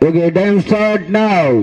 Okay time start now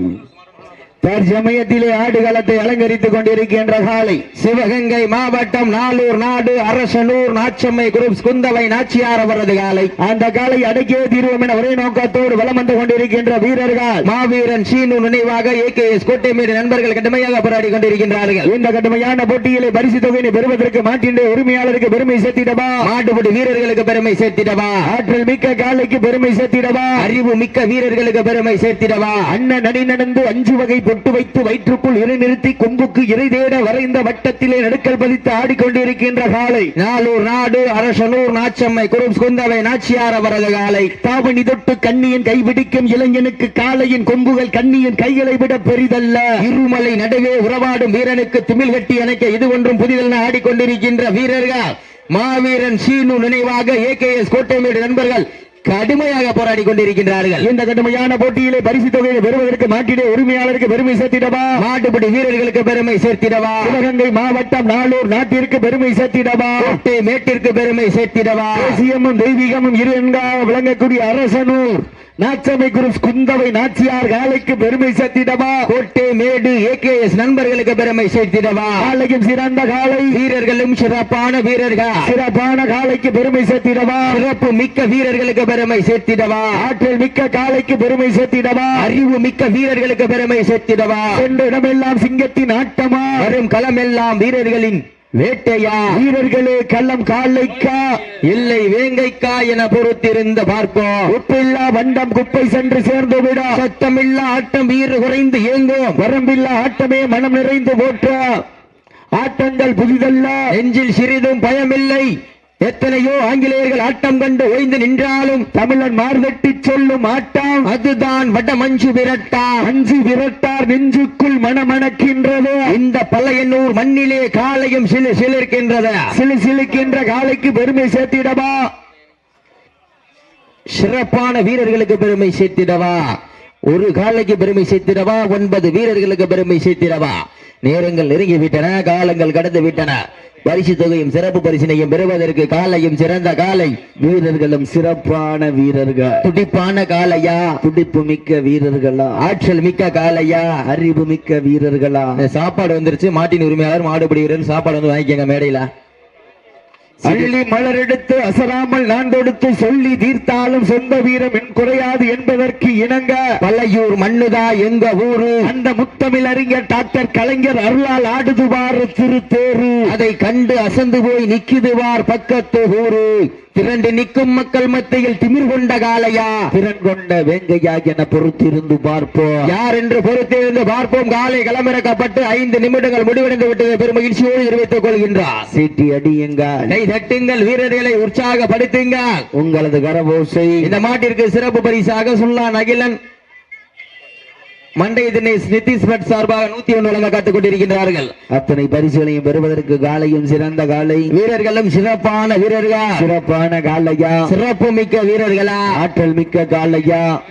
தற்சமயத்திலே ஆடுகளத்தை அலங்கரித்துக் கொண்டிருக்கின்ற காலை. சிவகங்கை மாவட்டம் நாலூர் நாடு அரசனூர் நாச்சம்மை குரூப் குந்தவை நாச்சியார் அவரது காலை. அந்த காலை அடக்கிய தீர்வோம் என ஒரே நோக்கத்தோடு வலம் வந்து கொண்டிருக்கின்ற வீரர்கள் மாவீரன் சீனு நினைவாக ஏ கே எஸ் கோட்டை மீது நண்பர்கள் கடுமையாக போராடி கொண்டிருக்கின்றார்கள். இந்த கடுமையான போட்டியிலே பரிசு தொகையை பெறுவதற்கு மாட்டின் உரிமையாளருக்கு பெருமை சேர்த்திடவா? மாட்டுப்படி வீரர்களுக்கு பெருமை சேர்த்திடவா? ஆற்றல் மிக்க காலைக்கு பெருமை சேர்த்திடவா? அறிவு மிக்க வீரர்களுக்கு பெருமை சேர்த்திடவா? அண்ணன் நடி நடந்து அஞ்சு வகை பொட்டு வைத்து வயிற்றுக்குள் இறை நிறுத்தி கொம்புக்கு இறை தேட வரைந்த வட்டத்திலே நடுக்கல் பதித்து ஆடிக்கொண்டிருக்கின்ற காலை. நாலூர் நாடு அரசனூர் நாச்சம்மை குரூப்ஸ் குந்தவை நாச்சியார் அவரது காலை. தாவணி தொட்டு கண்ணியின் கைபிடிக்கும் இளைஞனுக்கு காலையின் கொம்புகள் கண்ணியின் கைகளை விட பெரிதல்ல. இருமலை நடுவே உறவாடும் வீரனுக்கு திமிழ் கட்டி அணைக்க இது ஒன்றும் புதிதென ஆடிக்கொண்டிருக்கின்ற வீரர்கள். மாவீரன் சீனு நினைவாக ஏ கே எஸ் கோட்டைமேடு நண்பர்கள் கடுமையாக போராடி கொண்டிருக்கின்றார்கள். இந்த கடுமையான போட்டியிலே பரிசு தொகையை பெறுவதற்கு மாட்டிட உரிமையாளருக்கு பெருமை சேர்த்திடவா? மாட்டுப்படி வீரர்களுக்கு பெருமை சேர்த்திடவா? சிவகங்கை மாவட்டம் நாளூர் நாட்டிற்கு பெருமை சேர்த்திடவா? மேட்டிற்கு பெருமை சேர்த்திடவா? தேசியமும் தெய்வீகமும் இரு என்காக விளங்கக்கூடிய அரசனூர். நாச்சமை குரு குந்தவை நாச்சியார் காலைக்கு பெருமை சேர்த்திடவா? கோட்டை மேடு ஏகேஎஸ் நண்பர்களுக்கு பெருமை சேர்த்திடவா? காலையும் சிறந்த காலை. வீரர்களும் சிறப்பான வீரர்கள். சிறப்பான காலைக்கு பெருமை சேர்த்திடவா? சிறப்பு மிக்க வீரர்களுக்கு பெருமை சேர்த்திடவா? ஆற்றல் மிக்க காலைக்கு பெருமை சேர்த்திடவா? அறிவு மிக்க வீரர்களுக்கு பெருமை சேர்த்திடவா? சென்ற இடமெல்லாம் சிங்கத்தின் ஆட்டமா? வரும் களமெல்லாம் வீரர்களின் வேட்டையா? வீரர்களே கள்ளம் காலைக்கா? இல்லை வேங்கைக்கா என பொறுத்திருந்து பார்ப்போம். உப்பில்லா வண்டம் குப்பை சென்று சேர்ந்து விட. சத்தமில்லா ஆட்டம் வீறு குறைந்து ஏங்கும். வரம்பில்லா ஆட்டமே மனம் நிறைந்து போற்ற. ஆட்டங்கள் புதிதல்ல. நெஞ்சில் சிறிதும் பயமில்லை. எத்தனையோ ஆங்கிலேயர்கள் ஆட்டம் கண்டு ஓய்ந்து நின்றாலும் தமிழன் மார்தட்டி சொல்லும் ஆட்டம் அதுதான் வட மஞ்சு விரட்டா. மஞ்சு விரட்டார் நெஞ்சுக்குள் மனமணக்கின்றது. இந்த பழையனூர் மண்ணிலே காலையும் சிலு சிலிருக்கின்றது. சிலு சிலுக்கின்ற காலைக்கு பெருமை சேர்த்திடவா? சிறப்பான வீரர்களுக்கு பெருமை சேர்த்திடவா? ஒரு காலைக்கு பெருமை சேர்த்திடவா? ஒன்பது வீரர்களுக்கு பெருமை சேர்த்திடவா? நேரங்கள் நெருங்கி விட்டன காலங்கள் கடந்து விட்டன பரிசு தொகையும் சிறப்பு பரிசினையும் பெறுவதற்கு காலையும் சிறந்த காலை. வீரர்களும் சிறப்பான வீரர்கள். துடிப்பான காலையா? துடிப்பு மிக்க வீரர்களா? ஆற்றல் மிக்க காலையா? அறிவு மிக்க வீரர்களா? சாப்பாடு வந்துருச்சு. மாட்டின் உரிமையாளர் மாடுபிடி வீரர் சாப்பாடு வந்து வாங்கிக்கங்க மேடையில. அள்ளி மலரெடுத்து அசராமல் நான் கொடுத்து சொல்லி தீர்த்தாலும் சொந்த வீரம் என் குறையாது என்பதற்கு இணங்க பழையூர் மண்ணுதா எங்க ஊரு? அந்த முத்தமிழ் அறிஞர் டாக்டர் கலைஞர் அருளால் ஆடுதுவார் திருத்தேரு. அதை கண்டு அசந்து போய் நிக்குதுவார் பக்கத்து ஊரு. திரண்டு நிற்கும் மக்கள் மத்தியில் திமிர் கொண்ட காலையா திறன் கொண்ட வேங்கையா என பொறுத்திருந்து பார்ப்போம். யார் என்று பொறுத்திருந்து பார்ப்போம்? காலை களமிறக்கப்பட்டு ஐந்து நிமிடங்கள் முடிவடைந்து விட்டது. பெரும் மகிழ்ச்சியோடு தெரிவித்துக் கொள்கின்றார். சீட்டி அடியுங்கள். கை தட்டுங்கள். வீரர்களை உற்சாகப்படுத்துங்கள். உங்களது கரபோசை. இந்த மாட்டிற்கு சிறப்பு பரிசாக சுல்லான் அகிலன் மண்டை தினேஷ் நிதிஷ் பட் சார்பாக நூத்தி ஒன்று வழங்க காத்துக் கொண்டிருக்கின்றார்கள். அத்தனை பரிசுகளையும் பெறுவதற்கு காலையும் சிறந்த காலை. வீரர்களும் சிறப்பான வீரர்கள்? சிறப்பான காலையா? சிறப்பு மிக்க வீரர்களா? ஆற்றல் மிக்க காலையா?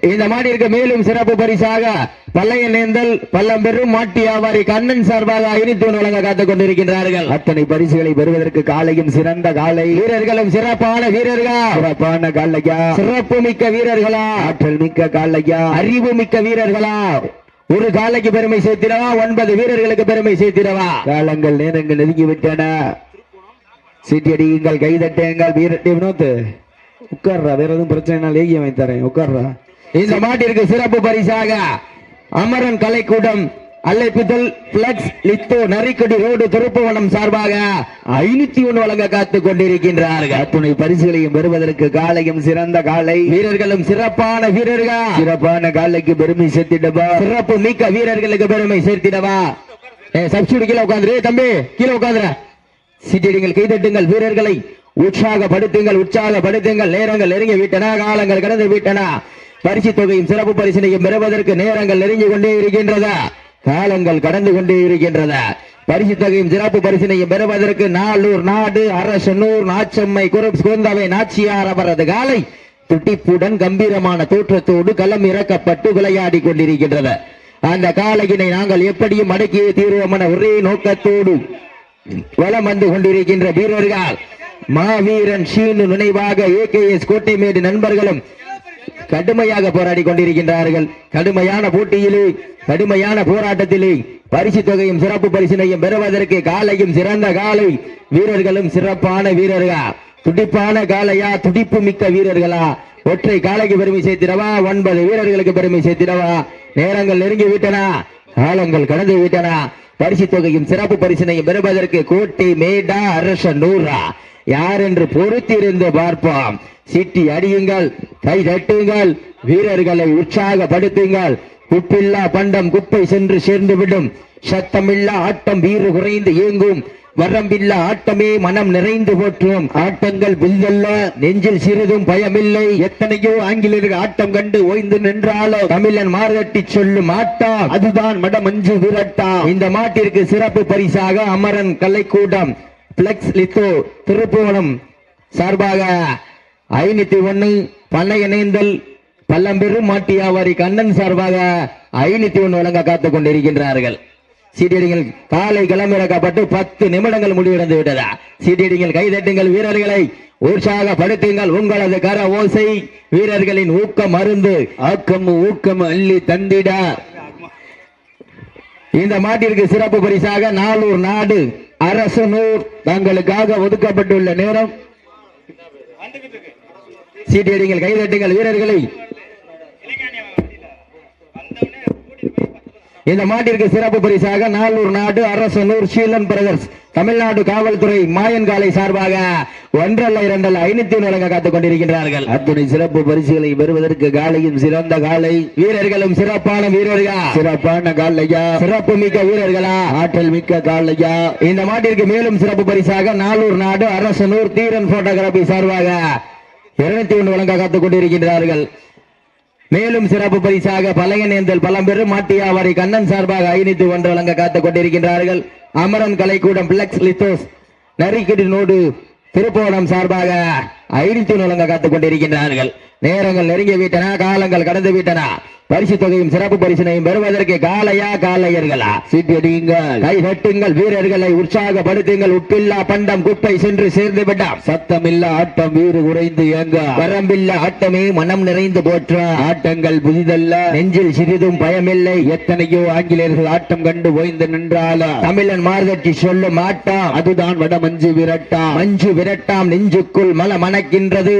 இந்த மாடிற்கு மேலும் சிறப்பு பரிசாக பல்லைய நேந்தல் பல்லம்பெரும் மாட்டி வியாபாரி கண்ணன் சார்பாக ஐநூத்தி வழங்க காத்துக் கொண்டிருக்கின்றார்கள். அத்தனை பரிசுகளை பெறுவதற்கு காலையும் சிறந்த காலை. வீரர்களும் சிறப்பான வீரர்கள்? சிறப்பான காலையா? சிறப்பு மிக்க வீரர்களா? ஆற்றல் மிக்க காலையா? அறிவு மிக்க வீரர்களா? ஒரு காலைக்கு பெருமை சேர்த்திடவா? ஒன்பது வீரர்களுக்கு பெருமை சேர்த்திடவா? காலங்கள் நேரங்கள் நெருங்கி விட்டன சீட்டியடியுங்கள் கைதட்டுங்கள் வீர டேய் வினோத் உட்கார்றா வேற எதுவும் பிரச்சனை லேகியம் வாங்கி தரேன். உட்கார்றா. இந்த மாட்டிற்கு சிறப்பு பரிசாக அமரன் கலைக்கூடம் அல்லைப்பித்தல் flex litho Narikkudi road Thiruppuvanam சார்பாக ஐநூத்தி ஒன்று வழங்க காத்துக் கொண்டிருக்கின்றார்கள். அத்துணை பரிசுகளையும் பெறுவதற்கு காலையும் சிறந்த காலை. வீரர்களும் சிறப்பான வீரர்கள். சிறப்பான காலைக்கு பெருமை சேர்த்திடவா? சிறப்பு மிக்க வீரர்களுக்கு பெருமை சேர்த்திடவா? ஏ சப்ஸ்டியூட் கீழே உட்காந்துரு. தம்பி கீழே உட்காந்துற சீட்டிடுங்கள் கைதட்டுங்கள் வீரர்களை. உற்சாகப்படுத்துங்கள் உற்சாகப்படுத்துங்கள். நேரங்கள் நெருங்கி விட்டன காலங்கள் கடந்து விட்டன. பரிசு தொகையும் சிறப்பு பரிசினையும் பெறுவதற்கு நேரங்கள் நெருங்கிக் கொண்டே இருக்கின்றதா காலங்கள் கடந்து கொண்டே இருக்கின்றதா பரிசு தொகையும் சிறப்பு பரிசினையும் பெறுவதற்கு நாளூர் நாடு அரசனூர் நாச்சம்மை குரூப் குந்தவை நாச்சியார் அவரது காலை துட்டிப்புடன் கம்பீரமான தோற்றத்தோடு களம் இறக்கப்பட்டு விளையாடி கொண்டிருக்கின்றது அந்த காலையினை நாங்கள் எப்படியும் அடக்கியே தீர்வோம் என ஒரே நோக்கத்தோடு வலம் வந்து கொண்டிருக்கின்ற வீரர்கள். மாவீரன் ஷீனு நினைவாக ஏகேஎஸ் கோட்டைமேடு நண்பர்களும் கடுமையாக போராடி கொண்டிருக்கின்றார்கள். கடுமையான போட்டியிலே கடுமையான போராட்டத்திலே பரிசு தொகையும் சிறப்பு பரிசினையும் பெறுவதற்கு காலையும் சிறந்த காலை வீரர்களும் சிறப்பான வீரர்களா? துடிப்பான காலையா? துடிப்பு மிக்க வீரர்களா? ஒற்றை காலைக்கு பெருமை சேர்த்திடவா? ஒன்பது வீரர்களுக்கு பெருமை சேர்த்திடவா? நேரங்கள் நெருங்கி விட்டனா காலங்கள் கடந்து விட்டன. பரிசு தொகையும் சிறப்பு பரிசினையும் பெறுவதற்கு கோட்டி மேடா அரச நூறா. யார் என்று பொறுத்திருந்து பார்ப்போம். சிட்டி அடியுங்கள் கை தட்டுங்கள் வீரர்களை உற்சாகப்படுத்துங்கள். குப்பில்லா பண்டம் குப்பை சென்று சேர்ந்து விடும் சத்தமில்லா ஆட்டம் வீறு குறைந்து இயங்கும். வரம்பில்ல ஆட்டமே மனம் நிறைந்து போற்றும். ஆட்டங்கள் வில்லல்ல நெஞ்சில் சிறிதும் பயமில்லை. எத்தனையோ ஆங்கிலேயர்கள் ஆட்டம் கண்டு ஓய்ந்து நின்றாலோ தமிழன் மார்கட்டி சொல்லும் ஆட்டா அதுதான் மடமஞ்சு விரட்டா. இந்த மாட்டிற்கு சிறப்பு பரிசாக அமரன் கலைக்கூடம் பிளக்ஸ் லித்தோ திருப்புவனம் சார்பாக ஐநூத்தி ஒண்ணு பண்ணை இணைந்தல் பல்லம்பெரும் மாட்டியாவாரி கண்ணன் சார்பாக ஐநூத்தி ஒன்று வழங்க காத்துக் கொண்டிருக்கின்றார்கள். சீடியடிகள் காலை கிளம்பிறக்கப்பட்டு பத்து நிமிடங்கள் முடிவடைந்து விட்டதா? சீடியடிகள் கைதட்டுங்கள் வீரர்களை. உற்சாகப்படுத்துங்கள் உங்களது கர ஓசை. வீரர்களின் ஊக்கம் மருந்து ஆக்கம் ஊக்கம் அள்ளி தந்திட. இந்த மாட்டிற்கு சிறப்பு பரிசாக நாலூர் நாடு அரசு நூர் தங்களுக்காக ஒதுக்கப்பட்டுள்ள நேரம். சீட்டியடிங்கள் கைதட்டுங்கள் வீரர்களை. இந்த மாட்டிற்கு சிறப்பு பரிசாக நாளூர் நாடு அரசனூர் ஷீலன் பிரதர்ஸ். தமிழ்நாடு காவல்துறை மாயன் காலை சார்பாக ஒன்றல்ல இரண்டல்ல ஐநூத்தி வழங்க காத்துக் கொண்டிருக்கின்றார்கள். அத்துணை சிறப்பு பரிசுகளை பெறுவதற்கு காலையும் சிறந்த காலை. வீரர்களும் சிறப்பான வீரர்களா? சிறப்பான காலையா? சிறப்பு மிக்க வீரர்களா? ஆற்றல் மிக்க காலையா? இந்த மாட்டிற்கு மேலும் சிறப்பு பரிசாக நாளூர் நாடு அரசனூர் தீரன் போட்டோகிராபி சார்பாக இருநூத்தி ஒன்று வழங்க காத்துக் கொண்டிருக்கின்றார்கள். மேலும் சிறப்பு பரிசாக பழையநேந்தல் பழம்பெரும் மாட்டியாவாரி கண்ணன் சார்பாக ஐநூத்தி ஒன்று வழங்க காத்துக் கொண்டிருக்கின்றார்கள். அமரன் கலைக்கூடம் பிளக்ஸ் லித்தோஸ் நரிக்கடி நோடு திருப்போணம் சார்பாக ஐநூத்தி வழங்க காத்துக் கொண்டிருக்கின்றார்கள். நேரங்கள் நெருங்கி விட்டன காலங்கள் கடந்து விட்டன. பரிசு தொகையும் சிறப்பு பரிசினையும் பெறுவதற்கு காலையா காலையர்களா? சீட்டடியுங்கள் கை தட்டுங்கள் வீரர்களை உற்சாகப்படுத்துங்கள். உப்பில்லா பண்டம் குப்பை சென்று சேர்ந்து விட்டாம் சத்தமில்லா ஆட்டம் வீறு குறைந்து ஏங்க வரம்பில்லா ஆட்டமே மனம் நிறைந்து போற்ற. ஆட்டங்கள் புதிதல்ல. நெஞ்சில் சிறிதும் பயமில்லை. எத்தனையோ ஆங்கிலேயர்கள் ஆட்டம் கண்டு ஓய்ந்து நின்றாலும் தமிழன் மார்கட்டி சொல்லும் ஆட்டம். அதுதான் வட மஞ்சு விரட்டாம். மஞ்சு விரட்டாம் நெஞ்சுக்குள் மல மணக்கின்றது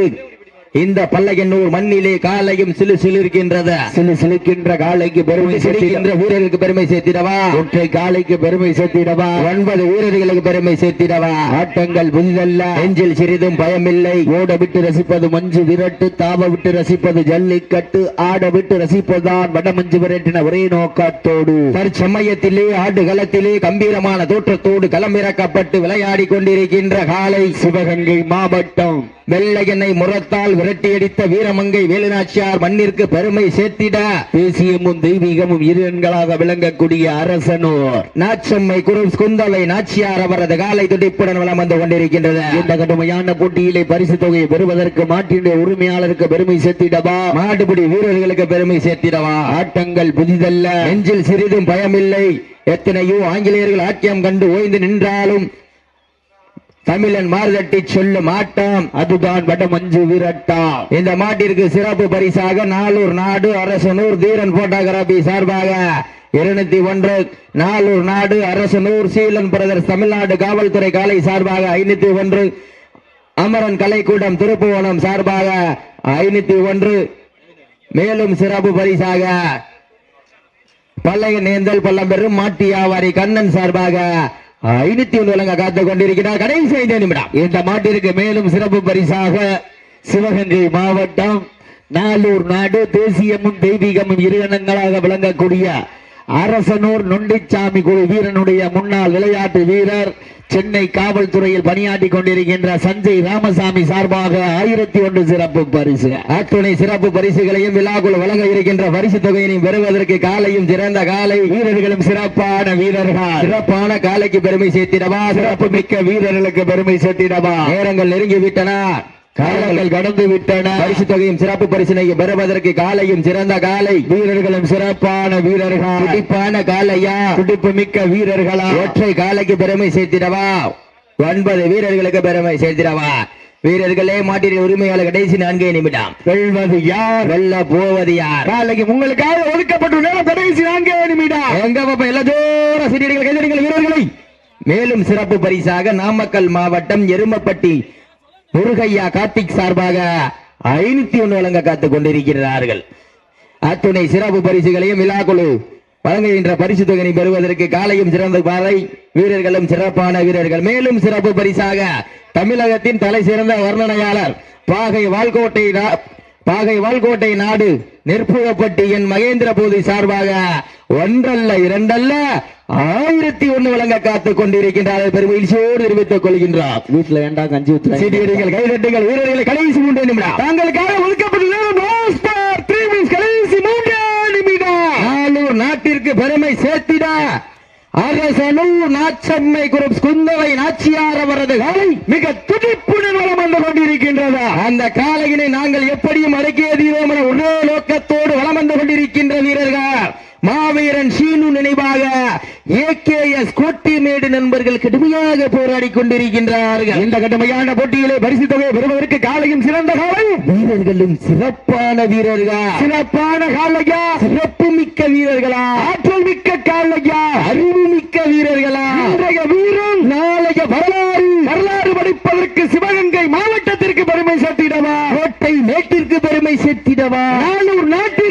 இந்த பல்லையன்னூர் மண்ணிலே காலையும் சிலு சிலிருக்கின்றது. சிலு சிலுக்கின்ற காலைக்கு பெருமை சேர்க்கின்ற வீரர்களுக்கு பெருமை சேர்த்திடவா? ஒற்றை காலைக்கு பெருமை சேர்த்திடவா? ஒன்பது வீரர்களுக்கு பெருமை சேர்த்திடவா? ஆட்டங்கள் புதிதல்ல நெஞ்சில் சிறிதும் பயமில்லை. ஓட விட்டு ரசிப்பது மஞ்சு விரட்டு தாவ விட்டு ரசிப்பது ஜல்லிக்கட்டு ஆட விட்டு ரசிப்பதுதான் வட மஞ்சு விரட்டின ஒரே நோக்கத்தோடு. தற்சமயத்திலே ஆடுகளத்திலே கம்பீரமான தோற்றத்தோடு களமிறக்கப்பட்டு விளையாடி கொண்டிருக்கின்ற காலை. சிவகங்கை மாவட்டம் வெள்ளையனை முரத்தால் விரட்டியடித்த வீரமங்கை வேலுநாச்சியார் மண்ணிற்கு பெருமை சேர்த்திட தேசியமும் தெய்வீகமும் இரு எண்களாக விளங்கக்கூடிய அரசனூர். நாச்சம்மை குரு குந்தலை நாச்சியார் அவரது காலை துடிப்புடன் வளம் வந்து கொண்டிருக்கின்றது இந்த கடுமையான போட்டியிலே பரிசு தொகையை பெறுவதற்கு மாட்டினுடைய உரிமையாளருக்கு பெருமை சேர்த்திடவா? மாடுபிடி வீரர்களுக்கு பெருமை சேர்த்திடவா? ஆட்டங்கள் புதிதல்ல. நெஞ்சில் சிறிதும் பயமில்லை. எத்தனையோ ஆங்கிலேயர்கள் ஆக்கியம் கண்டு ஓய்ந்து நின்றாலும் தமிழன் மார்தட்டி சொல்லும் மாட்டோம் அதுதான் வட மஞ்சு விரட்டா. இந்த மாட்டிற்கு சிறப்பு பரிசாக நாலூர் நாடு அரசனூர் தீரன் போட்டோகிராபி சார்பாக இருநூத்தி ஒன்று நாலூர் நாடு அரசனூர் சீலன் பிரதர்ஸ் தமிழ்நாடு காவல்துறை காலை சார்பாக ஐநூத்தி ஒன்று அமரன் கலைக்கூடம் திருப்புவனம் சார்பாக ஐநூத்தி ஒன்று. மேலும் சிறப்பு பரிசாக பல்லைய நேந்தல் பள்ளம்பெரும் மாட்டி வியாபாரி கண்ணன் சார்பாக ஐநூத்தி ஒன்று வழங்க காத்துக் கொண்டிருக்கிறார் கடைசி ஐந்து நிமிடம். இந்த மாட்டிற்கு மேலும் சிறப்பு பரிசாக சிவகங்கை மாவட்டம் நாளூர் நாடு தேசியமும் தெய்வீகமும் இரு இனங்களாக விளங்கக்கூடிய அரசனூர் நொண்டிச்சாமி குழு வீரனுடைய முன்னாள் விளையாட்டு வீரர் சென்னை காவல்துறையில் பணியாற்றி கொண்டிருக்கின்ற சஞ்சய் ராமசாமி சார்பாக ஆயிரத்தி ஒன்று சிறப்பு பரிசு. அத்துணை சிறப்பு பரிசுகளையும் விழாக்குள் வழங்க இருக்கின்ற பரிசு தொகையினையும் பெறுவதற்கு காலையும் சிறந்த காலை வீரர்களும் சிறப்பான வீரர்கள். சிறப்பான காலைக்கு பெருமை சேர்த்திடவா? சிறப்பு மிக்க வீரர்களுக்கு பெருமை சேர்த்திடவா? நேரங்கள் நெருங்கிவிட்டன. காலங்கள் கடந்து விட்டன. பரிசு தொகையும் சிறப்பு பரிசினையும் பெறுவதற்கு காலையும் சிறந்த காலை. வீரர்களும் சிறப்பான வீரர்கள். துடிப்பான காலையா. துடிப்பு மிக்க வீரர்களா. ஒற்றை காலைக்கு பெருமை சேர்த்திடவா. ஒன்பது வீரர்களுக்கு பெருமை சேர்த்திடவா. வீரர்களே மாட்டின் உரிமையாளர் கடைசி நான்கே நிமிடம். வெல்வது யார்? வெல்ல போவது யார்? நாளைக்கு உங்களுக்காக ஒதுக்கப்பட்ட நேரம் கடைசி நான்கே நிமிடம். எங்க பாப்பா எல்லா ஜோர சிறியடிகள் கைதடிகள் வீரர்களை. மேலும் சிறப்பு பரிசாக நாமக்கல் மாவட்டம் எருமப்பட்டி முருகையா கார்த்திக் சார்பாக ஐநூத்தி ஒண்ணு வழங்க காத்துக் கொண்டிருக்கிறார்கள். அத்துணை சிறப்பு பரிசுகளையும் விழாக்குழு வழங்குகின்ற பரிசு தொகையை பெறுவதற்கு காலையும் சிறந்த பாதை வீரர்களும் சிறப்பான வீரர்கள். மேலும் சிறப்பு பரிசாக தமிழகத்தின் தலை சிறந்த வர்ணனையாளர் பாகை வால்கோட்டை பாகை வால்கோட்டை நாடு நெற்புகப்பட்டி என் மகேந்திர போதி சார்பாக ஒன்றல்ல இரண்டல்ல ஆயிரத்தி ஒண்ணு வழங்க காத்துக் கொண்டிருக்கின்றார்கள். பெருமகிழ்ச்சியோடு தெரிவித்துக் கொள்கின்றார். வீட்டுல வேண்டாம் கஞ்சி சீடியடிகள் கைதட்டுங்கள் வீரர்களை கடைசி மூன்று நிமிடம். தங்களுக்காக ஒதுக்கப்பட்ட நேரம் last for three minutes, கடைசி மூன்றே நிமிடம். நாளூர் நாட்டிற்கு பெருமை சேர்த்திட அரசனூர் நாச்சம்மை குரூப் குந்தவை நாச்சியார் அவரது காலை மிக துடிப்புடன் வளம் வந்து கொண்டிருக்கின்றது. அந்த காலையினை நாங்கள் எப்படியும் அடக்கிய தீரோம் என ஒரே நோக்கத்தோடு வளம் வந்து கொண்டிருக்கின்ற வீரர்கள் ஏகேஎஸ் கோட்டிமேடு நண்பர்கள் கடுமையாக போராடி கொண்டிருக்கின்றார்கள். இந்த கடுமையான போட்டியிலே பரிசு தொகையை பெறுவதற்கு காலையும் சிறந்த காலை. வீரர்களும் சிறப்பான வீரர்கள்? சிறப்பான காலையா? சிறப்பு மிக்க வீரர்களா? ஆற்றல் மிக்க காலையா? அறிவு மிக்க வீரர்களா? இன்றைய வீரம் நாளைய வரலாறு. வரலாறு படிப்பதற்கு சிவகங்கை மாவட்டத்திற்கு பெருமை சேர்த்திடவா? கோட்டை மேட்டிற்கு பெருமை சேர்த்திடவா? நானூர் சேர்த்திடவா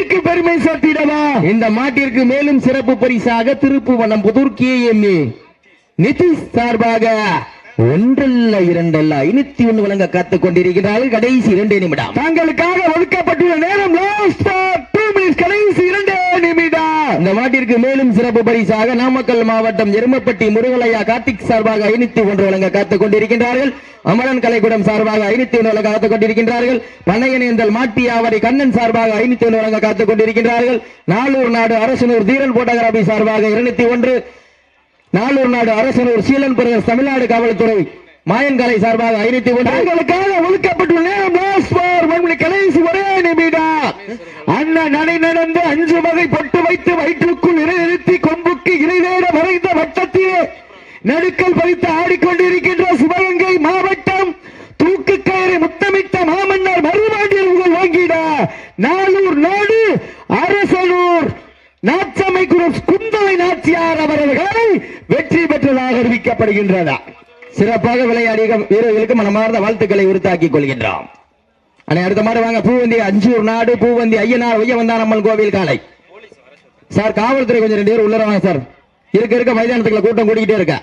இந்த மாட்டிற்கு மேலும் சிறப்பு பரிசாக திருப்புவனம் புதூர் கேஎம்ஏ நிதிஷ் சார்பாக ஒன்றல்ல இரண்டல்ல ஐநூத்தி ஒண்ணு வழங்க காத்துக் கொண்டிருக்கிறார்கள். கடைசி இரண்டு நிமிடம். தங்களுக்காக ஒதுக்கப்பட்டுள்ள நேரம் கடைசி இரண்டே நிமிடம். இந்த மாட்டிற்கு மேலும் சிறப்பு பரிசாக நாமக்கல் மாவட்டம் எருமப்பட்டி முருகலையா கார்த்திக் சார்பாக ஐநூத்தி ஒன்று வழங்க காத்துக் கொண்டிருக்கின்றார்கள். அமரன் கலைக்கூடம் சார்பாக ஐநூத்தி ஒன்று வழங்க காத்துக் கொண்டிருக்கின்றார்கள். பண்ணையனேந்தல் மாட்டியாவரி கண்ணன் சார்பாக ஐநூத்தி ஒன்று வழங்க காத்துக் கொண்டிருக்கின்றார்கள். நாளூர் நாடு அரசனூர் தீரன் போட்டோகிராபி சார்பாக இருநூத்தி ஒன்று. நாளூர் நாடு அரசனூர் சீலன் பிரதேச தமிழ்நாடு காவல்துறை மாயன்கலை சார்பாக ஐநூத்தி ஒன்று. ஒதுக்கப்பட்டுள்ள கடைசி ஒரே நிமிடம். அண்ணன் நடை நடந்து அஞ்சு வகை பொட்டு வைத்து வயிற்றுக்குள் இறை நிறுத்தி கொம்புக்கு இறைவேட வரைந்த வட்டத்திலே நடுக்கல் பதித்து ஆடிக்கொண்டிருக்கின்ற சிவகங்கை மாவட்டம் தூக்கு கயிறு முத்தமிட்ட மாமன்னர் மருமாண்டியர்கள் வாங்கிட நாளூர் நாடு அரசனூர் நாச்சமை குரூப் குந்தவை நாச்சியார் அவர்களை வெற்றி பெற்றதாக சிறப்பாக விளையாடிய வீரர்களுக்கு மனமார்ந்த வாழ்த்துக்களை உறுத்தாக்கிக் கொள்கின்றோம். அண்ணே அடுத்த மாதிரி வாங்க. பூவந்தி அஞ்சூர் நாடு பூவந்தி ஐயனார் ஒய்யவந்தானம்மன் கோவில் காலை. சார் காவல்துறை கொஞ்சம் ரெண்டு பேர் உள்ளரவாங்க சார். இருக்க இருக்க மைதானத்துக்குள்ள கூட்டம் கூட்டிக்கிட்டே இருக்க?